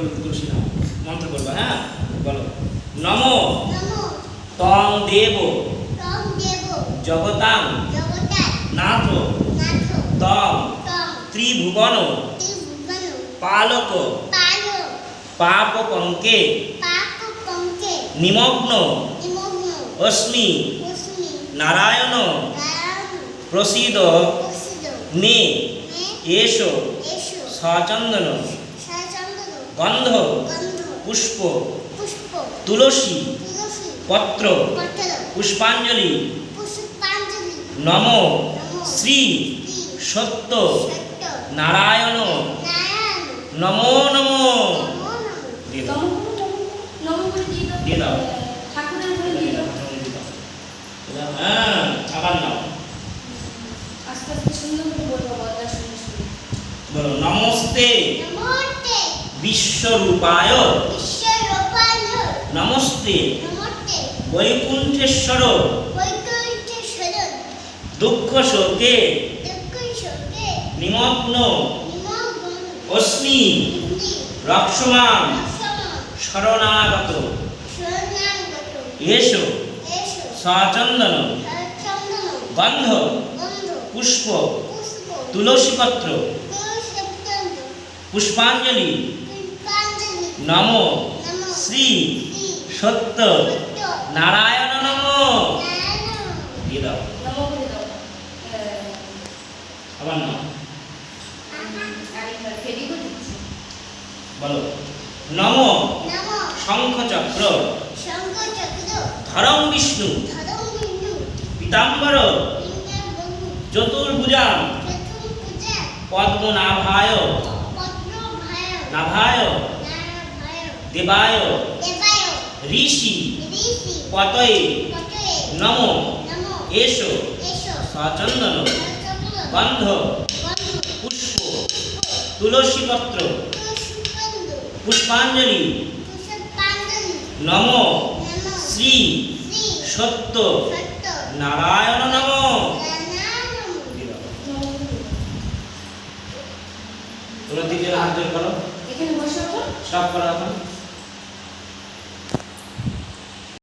বলব তুলসী নাম মন্ত্র বলব হ্যাঁ বলো নম তং দেব জগতাং নাথ তং ত্রিভুবন পালক পালো পাপ পঙ্কে নিমগ্ন অস্মি নারায়ণ প্রসীদ মে এসো সচন্দন গন্ধ পুষ্প পুষ্প তুলসী তুলসী পত্র পুষ্পাঞ্জলি পুষ্পাঞ্জলি নম শ্রী শ্রী সত্য নারায়ণ নারায়ণ নমো নমো। দিয়ে দাও। দিয়ে দাও। হ্যাঁ আবার নাও। বলো নমস্তে। নমস্তে। বিশ্বরূপায়। নমস্তে। বৈকুণ্ঠেশ্বর। দুঃখ শোকে নিমগ্ন। অস্মি রক্ষমান শরণাগত। এসো। সচন্দন। গন্ধ। পুষ্প। তুলসীপত্র। পুষ্পাঞ্জলি। নম শ্রী শ্রী সত্য নারায়ণ নম। দিয়ে দাও। আবার বলো। নম শঙ্খচক্র। ধরম বিষ্ণু। পীতাম্বর। চতুর্ভুজাম চতুর্ভুজা পদ্মনাভায়। নাভায়। দেবায় দেবায় ঋষি পটয়ে নম নমো এসো সচন্দন গন্ধ বন্ধু পুষ্প তুলসীপত্র পুষ্পবন্ধু। পুষ্পাঞ্জলি পুষ্পাঞ্জলি। নম শ্রী শ্রী। সত্য। নারায়ণ নম। তোমরা দ্বিতীয় হাত জোর করো। এখানে বসে ওঠো স্টপ করো এখন।